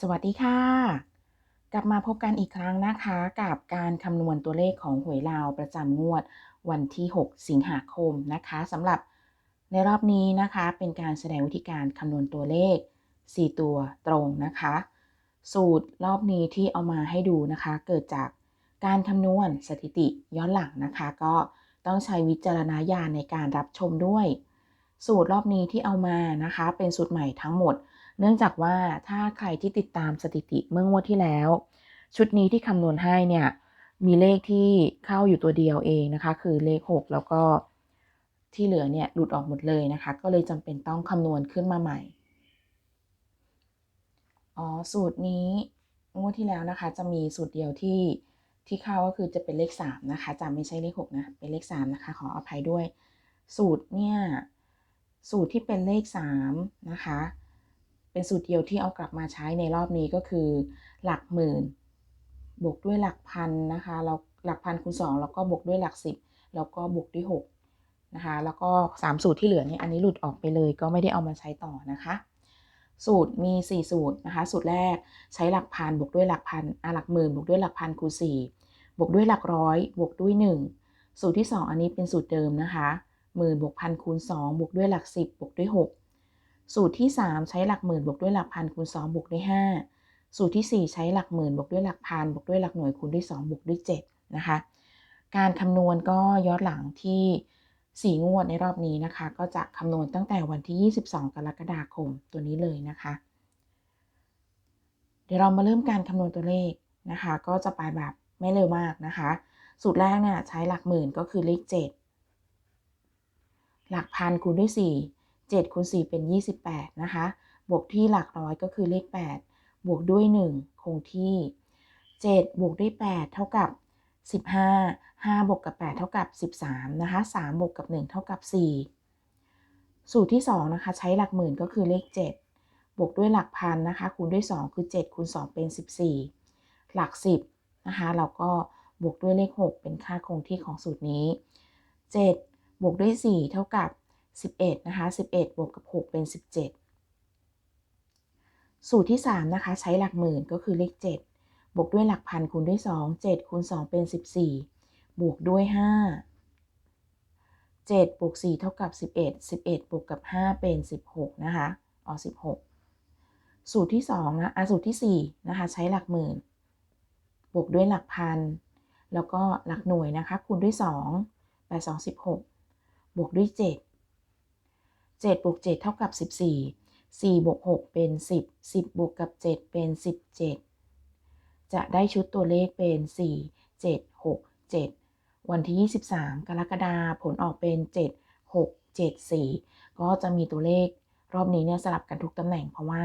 สวัสดีค่ะ กลับมาพบกันอีกครั้งนะคะ กับการคำนวณตัวเลขของหวยลาวประจำงวดวันที่ 6 สิงหาคมนะคะสำหรับในรอบนี้นะคะเป็นการแสดงวิธีการคำนวณตัวเลข 4 ตัวตรงนะคะ สูตรรอบนี้ที่เอามาให้ดูนะคะ เกิดจากการคำนวณสถิติย้อนหลังนะคะ ก็ต้องใช้วิจารณญาณในการรับชมด้วย สูตรรอบนี้ที่เอามานะคะ เป็นสูตรใหม่ทั้งหมด เนื่องจากว่าถ้าใครที่ติดตามสถิติเมื่องวดที่แล้ว ชุดนี้ที่คำนวณให้เนี่ยมีเลขที่เข้าอยู่ตัวเดียวเองนะคะ คือเลข 6 แล้วก็ที่เหลือเนี่ยหลุดออกหมดเลยนะคะ ก็เลยจำเป็นต้องคำนวณขึ้นมาใหม่ อ๋อสูตรนี้งวดที่แล้วนะคะ จะมีสูตรเดียวที่ที่เข้าก็คือจะเป็นเลข 3 นะคะจะไม่ใช่เลข 6 นะ เป็นเลข 3 นะคะ ขออภัยด้วย สูตรเนี่ย สูตรที่เป็นเลข 3 นะคะ เป็นสูตรเดียวที่เอากลับมาใช้ในรอบนี้ก็คือหลักหมื่น บวกด้วยหลักพันนะคะแล้วหลักพันคูณ2แล้วก็บวกด้วยหลัก 10 แล้วก็บวกด้วย6นะคะแล้วก็ 3 สูตรที่เหลือเนี่ยอันนี้หลุดออกไปเลยก็ไม่ได้เอามาใช้ต่อนะคะ สูตรมี 4 สูตรนะคะ สูตรแรกใช้หลักพันบวกด้วยหลักพันอะหลักหมื่นบวกด้วยหลักพันคูณ4บวกด้วยหลักร้อยบวกด้วย 1 สูตรที่ 2 อันนี้เป็นสูตรเดิมนะคะหมื่นบวกพันคูณ2บวกด้วยหลัก 10บวกด้วย 6 สูตรที่ 3 ใช้หลักหมื่นบวกด้วยหลักพันคูณ2บวกด้วย 5 สูตรที่ 4 ใช้หลักหมื่นบวกด้วยหลักพันบวกด้วยหลักหน่วยคูณด้วย2บวกด้วย7นะคะการคำนวณก็ย้อนหลังที่ 4 งวดในรอบนี้นะคะ ก็จะคำนวณตั้งแต่วันที่ 22 กรกฎาคมตัวนี้เลยนะคะ เดี๋ยวเรามาเริ่มการคำนวณตัวเลขนะคะ ก็จะไปแบบไม่เร็วมากนะคะ สูตรแรกเนี่ยใช้หลักหมื่นก็คือเลข 7 หลักพันคูณด้วย 4 7คูณ4เป็น 28 นะคะ บวกที่หลักร้อยก็คือเลข 8 บวกด้วย 1 คงที่ 7 บวกด้วย 8 เท่ากับ 15 5 บวกกับ 8 เท่ากับ 13 นะคะ 3 บวกกับ 1 เท่ากับ 4 สูตรที่ 2 นะคะ ใช้หลักหมื่นก็คือเลข 7 บวกด้วยหลักพันนะคะ คูณด้วย 2 คือ 7 คูณ 2 เป็น 14 หลัก 10 นะคะ เราก็บวกด้วยเลข 6 เป็นค่าคงที่ของสูตรนี้ 7 บวกด้วย 4 เท่ากับ 11นะคะ11 บวกกับ 6 เป็น 17 สูตรที่ 3 นะคะ ใช้หลักหมื่นก็คือเลข 7 บวกด้วยหลักพันคูณด้วย 2 7คูณ2 เป็น 14 บวกด้วย 5 7บวก4เท่ากับ 11 11 บวกกับ 5 เป็น 16 นะคะอ๋อ16 สูตรที่2นะอะสูตรที่4นะคะ ใช้หลักหมื่น บวกด้วยหลักพัน แล้วก็หลักหน่วยนะคะ คูณด้วย 2 8 2 16 บวกด้วย 7 7บวก7เท่ากับ 14 4บวก6เป็น 10 10บวกกับ 7 เป็น 17 จะได้ชุดตัวเลขเป็น 4 7 6 7 วันที่ 23 กรกฎาคมผลออกเป็น 7 6 7 4 ก็จะมีตัวเลขรอบนี้เนี่ยสลับกันทุกตำแหน่งเพราะว่า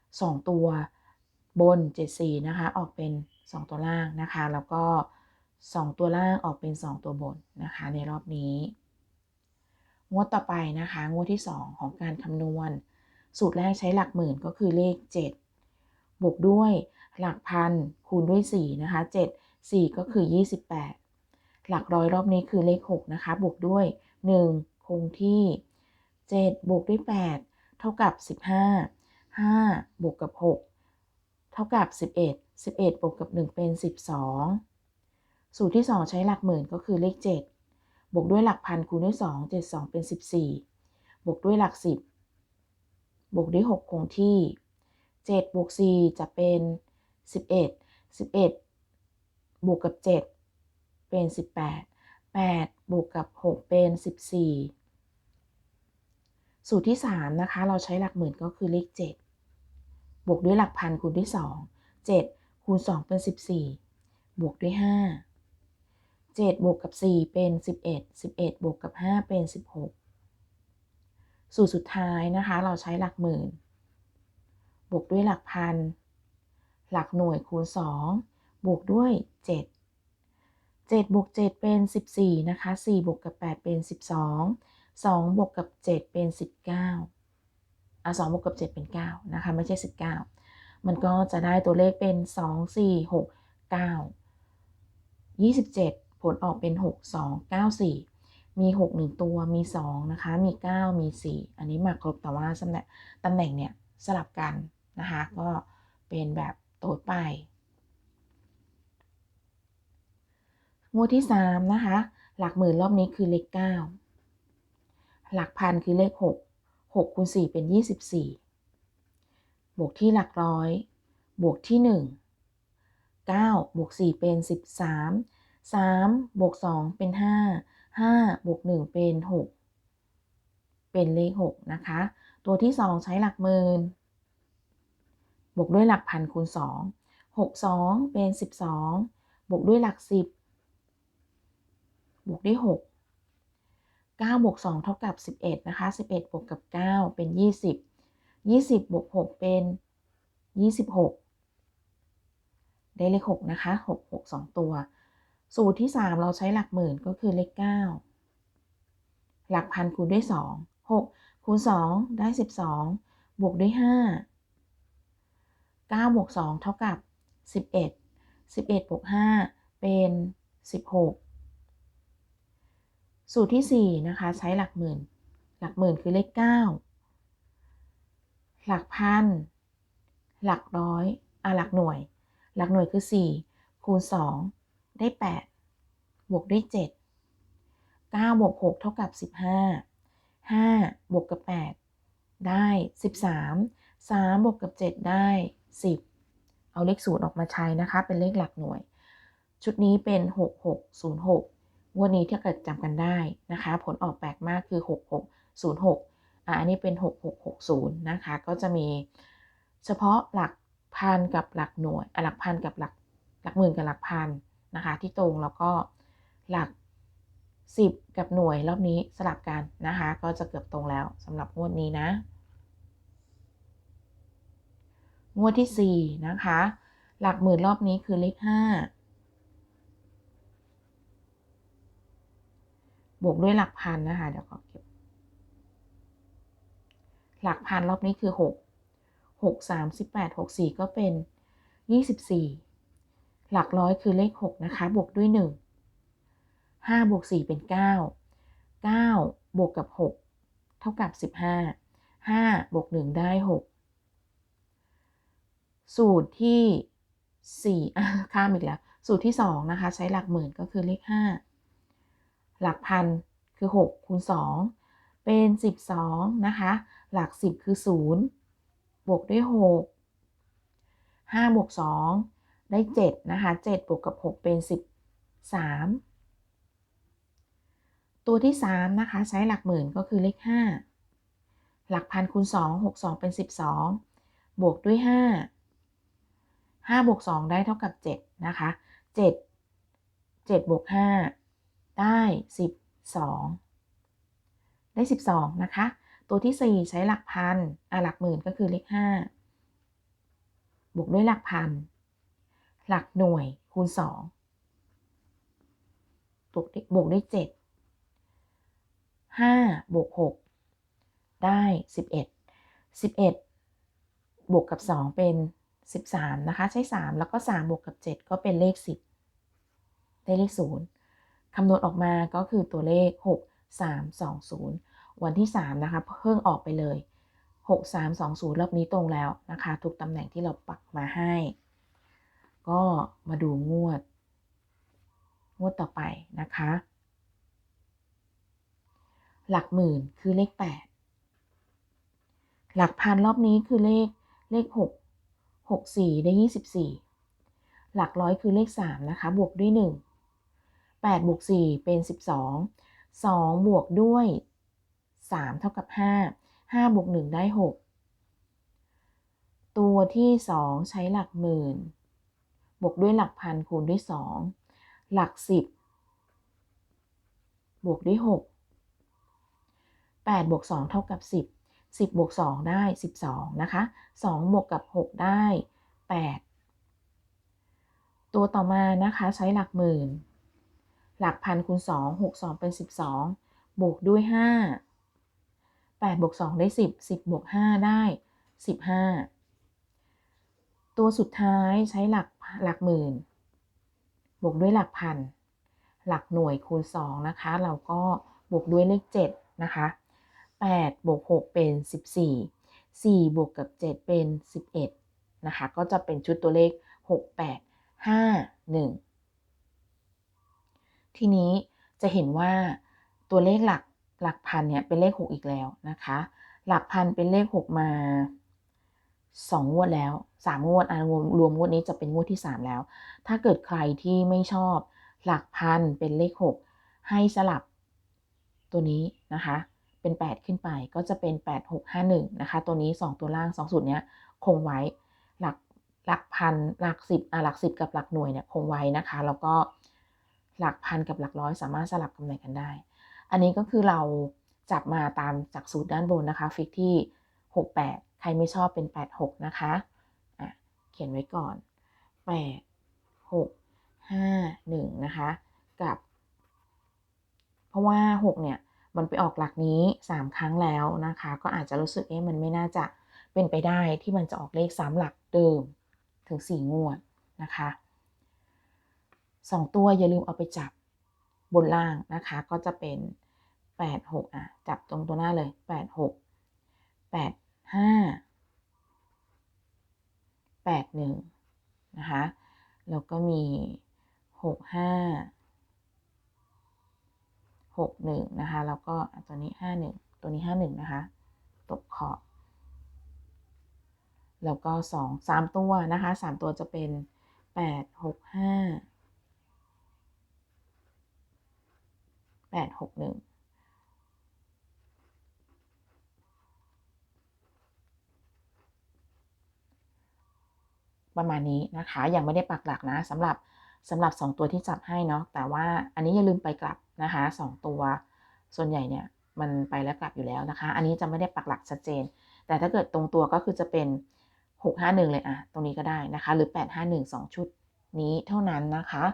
2 ตัวบน 74 นะคะ ออกเป็น 2 ตัวล่างนะคะ แล้วก็ 2 ตัวล่างออกเป็น 2 ตัวบนนะคะ ในรอบนี้ งวดต่อไปนะคะ งวดที่ 2 ของการคำนวณ สูตรแรกใช้หลักหมื่นก็คือเลข 7 บวกด้วยหลักพันคูณด้วย 4 นะคะ 7 4 ก็คือ 28 หลักร้อยรอบนี้คือเลข 6 นะคะ บวกด้วย 1 คงที่ 7 บวกด้วย 8 เท่ากับ 15 5 บวกกับ 6 เท่ากับ 11 11 บวกกับ 1 เป็น 12 สูตรที่ 2 ใช้หลักหมื่นก็คือเลข 7 บวกด้วยหลักพันคูณด้วย2 7 2เป็น14บวกด้วยหลัก10บวกด้วย6คงที่7บวก4จะเป็น11 11บวกกับ7เป็น18 8บวกกับ6เป็น14สูตรที่3นะคะ เราใช้หลักหมื่นก็คือเลข7บวกด้วยหลักพันคูณด้วย2 7คูณ2เป็น14บวกด้วย5 7บวกกับ 4 เป็น 11 11บวกกับ 5 เป็น 16 สูตรสุดท้ายนะคะ เราใช้หลักหมื่น บวกด้วยหลักพัน หลักหน่วยคูณ 2 บวกด้วย 7 7บวก7เป็น 14 นะคะ 4 บวกกับ 8 เป็น 12 2 บวกกับ 7 เป็น 19อะ2บวกกับ 7 เป็น 9 นะคะ ไม่ใช่ 19 มันก็จะได้ตัวเลขเป็น 2 4 6 9 27 ผลออกเป็น 6 2 9 4 มี 6 1 ตัวมี 2 นะคะ มี 9 มี 4 อันนี้มาครบแต่ว่าตำแหน่งตำแหน่งเนี่ยสลับกันนะคะ ก็เป็นแบบโต๊ดไปงวดที่สามนะคะ หลักหมื่นรอบนี้คือเลขเก้าหลักพันคือเลขหกหกคูณสี่เป็นยี่สิบสี่บวกที่หลักร้อย บวกที่หนึ่งเก้าบวกสี่เป็นสิ บสามบวกสองเป็นห้าห้าบวกหนึ่งเป็นหกเป็นเลขหกนะคะ ตัวที่สองใช้หลักหมื่นบวกด้วยหลักพันคูณสองหกสองเป็นสิบสองบวกด้วยหลักสิบบวกด้วยหกเก้าบวกสองเท่ากับสิบเอ็ดนะคะสิบเอ็ดบวกกับเก้าเป็นยี่สิบยี่สิบบวกหกเป็นยี่สิบหกได้เลขหกนะคะหกหกสองตัว สูตรที่สามเราใช้หลักหมื่นก็คือเลขเก้าหลักพันคูณด้วยสองหกคูณสองได้สิบสองบวกด้วยห้าเก้าบวกสองเท่ากับสิบเอ็ดสิบเอ็ดบวกห้าเป็นสิบหกสูตรที่สี่นะคะ ใช้หลักหมื่น หลักหมื่นคือเลขเก้าหลักพัน หลักร้อยอะหลักหน่วย หลักหน่วยคือ 4 คูณ 2 ได้ 8 บวกด้วย 7 9 บวก 6 เท่ากับ 15 5 บวกกับ 8 ได้ 13 3 บวกกับ 7 ได้ 10 เอาเลขศูนย์ออกมาใช้นะคะ เป็นเลขหลักหน่วย ชุดนี้เป็น 6606 วันนี้ถ้าเกิดจำกันได้นะคะ ผลออกแปลกมากคือ 6606อันนี้เป็น 6660 นะคะ ก็จะมีเฉพาะหลักพันกับหลักหน่วย หลักพันกับหลักหลักหมื่นกับหลักพัน นะคะ ที่ตรงแล้วก็หลัก 10 กับหน่วยรอบนี้สลับกันนะคะ ก็จะเกือบตรงแล้วสำหรับงวดนี้นะ งวดที่ 4 นะคะ หลักหมื่นรอบนี้คือเลข 5 บวกด้วยหลักพันนะคะ เดี๋ยวขอเก็บ หลักพันรอบนี้คือ 6 6 3 18 6 4 ก็เป็น 24 หลักร้อยคือเลข 6 นะคะ บวกด้วย 1 5 บวก 4 เป็น 9 9 บวกกับ 6 เท่ากับ 15 5 บวก 1 ได้ 6 สูตรที่ 4 อะ ข้ามอีกแล้ว สูตรที่ 2 นะคะ ใช้หลักหมื่นก็คือเลข 5 หลักพันคือ 6 คูณ 2 เป็น 12 นะคะ หลัก 10 คือ 0 บวกด้วย 6 5 บวก 2 ได้7นะคะ7บวกกับ 6 เป็น 13 ตัวที่ 3 นะคะ ใช้หลักหมื่นก็คือเลข 5 หลักพันคูณ 2 6 2 เป็น 12 บวกด้วย 5 5บวก2ได้เท่ากับ 7 นะคะ 7 7บวก5 ได้ 12 ได้ 12 นะคะ ตัวที่ 4 ใช้หลักพันอะหลักหมื่นก็คือเลข 5 บวกด้วยหลักพัน หลักหน่วยคูณ2บวกบวกด้วย7 5บวก6ได้ 11 11 บวกกับ 2 เป็น 13 นะคะ ใช้ 3 แล้วก็ 3 บวกกับ 7 ก็เป็นเลข 10 ได้เลข 0 คำนวณออกมาก็คือตัวเลข 6 3 2 0 วันที่ 3 นะคะ เพิ่งออกไปเลย 6 3 2 0 รอบนี้ตรงแล้วนะคะ ทุกตำแหน่งที่เราปักมาให้ ก็มาดูงวด งวดต่อไปนะคะ หลักหมื่นคือเลข 8 หลักพันรอบนี้คือเลขเลข 6 6 4 ได้ 24 หลักร้อยคือเลข 3 นะคะ บวกด้วย 1 8 บวก 4 เป็น 12 2 บวกด้วย 3 เท่ากับ 5 5 บวก 1 ได้ 6 ตัวที่ 2 ใช้หลักหมื่น บวกด้วยหลักพันคูณด้วย 2 หลัก 10 บวกด้วย 6 8 บวก 2 เท่ากับ 10 10 บวก 2 ได้ 12 นะคะ 2 บวกกับ 6 ได้ 8 ตัวต่อมานะคะใช้หลักหมื่น หลักพันคูณ 2 6 2 เป็น 12 บวกด้วย 5 8 บวก 2 ได้ 10 10 บวก 5 ได้ 15ตัวสุดท้ายใช้หลัก หลักหมื่น บวกด้วยหลักพัน หลักหน่วยคูณ 2 นะคะ เราก็บวกด้วยเลข7นะคะ8บวก6เป็น 14 4 บวกกับ 7 เป็น 11 นะคะ ก็จะเป็นชุดตัวเลข 6 8 5 1 ทีนี้จะเห็นว่าตัวเลขหลักหลักพันเนี่ยเป็นเลข 6 อีกแล้วนะคะ หลักพันเป็นเลข 6 มา 2งงวดแล้ว3งวดอะรวมรวมงวดนี้จะเป็นงวดที่3แล้ว ถ้าเกิดใครที่ไม่ชอบหลักพันเป็นเลข6ให้สลับตัวนี้นะคะ เป็น 8 ขึ้นไปก็จะเป็น 8 6 5 1 นะคะ ตัวนี้ 2 ตัวล่าง 2 สูตรเนี้ยคงไว้หลักหลักพันหลักสิบอะหลักสิบกับหลักหน่วยเนี่ยคงไว้นะคะ แล้วก็หลักพันกับหลักร้อยสามารถสลับกำไรกันได้ อันนี้ก็คือเราจับมาตามจากสูตรด้านบนนะคะ ฟิกที่ 68 ใครไม่ชอบเป็น 86 นะคะอะเขียนไว้ก่อน 8 6 5 1 นะคะ กับ เพราะว่า 6 เนี่ย มันไปออกหลักนี้ 3 ครั้งแล้วนะคะ ก็อาจจะรู้สึกเอ๊ะมันไม่น่าจะเป็นไปได้ที่มันจะออกเลข 3 หลักเดิมถึง 4 งวดนะคะ2ตัวอย่าลืมเอาไปจับบนล่างนะคะ ก็จะเป็น 8 6 อะ จับตรงตัวหน้าเลย 8 6 8 ห้าแปดหนึ่งนะคะ แล้วก็มีหกห้าหกหนึ่งนะคะ แล้วก็ตัวนี้ห้าหนึ่งตัวนี้ห้าหนึ่งนะคะ ตกขอบ แล้วก็สองสามตัวนะคะสามตัวจะเป็นแปดหกห้าแปดหกหนึ่ง ประมาณนี้นะคะ ยังไม่ได้ปักหลักนะสำหรับสำหรับ 2 ตัวที่จับให้เนาะแต่ว่าอันนี้อย่าลืมไปกลับนะคะ 2 ตัว ส่วนใหญ่เนี่ยมันไปแล้วกลับอยู่แล้วนะคะ อันนี้จะไม่ได้ปักหลักชัดเจน แต่ถ้าเกิดตรงตัวก็คือจะเป็น 651 เลยอะตรงนี้ก็ได้นะคะ หรือ 851 2 ชุดนี้เท่านั้นนะคะ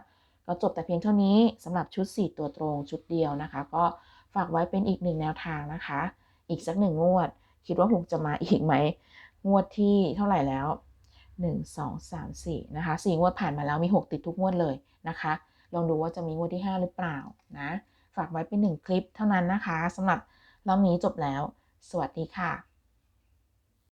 ก็จบแต่เพียงเท่านี้สำหรับชุด 4 ตัวตรงชุดเดียวนะคะ ก็ฝากไว้เป็นอีกหนึ่งแนวทางนะคะ อีกสักหนึ่งงวด คิดว่าผมจะมาอีกไหมงวดที่เท่าไหร่แล้ว 1 2 3 4นะคะ4งวดผ่านมาแล้วมี 6 ติดทุกงวดเลยนะคะ ลองดูว่าจะมีงวดที่ 5 หรือเปล่านะ ฝากไว้เป็น 1 คลิปเท่านั้นนะคะสำหรับรอบนี้จบแล้ว สวัสดีค่ะ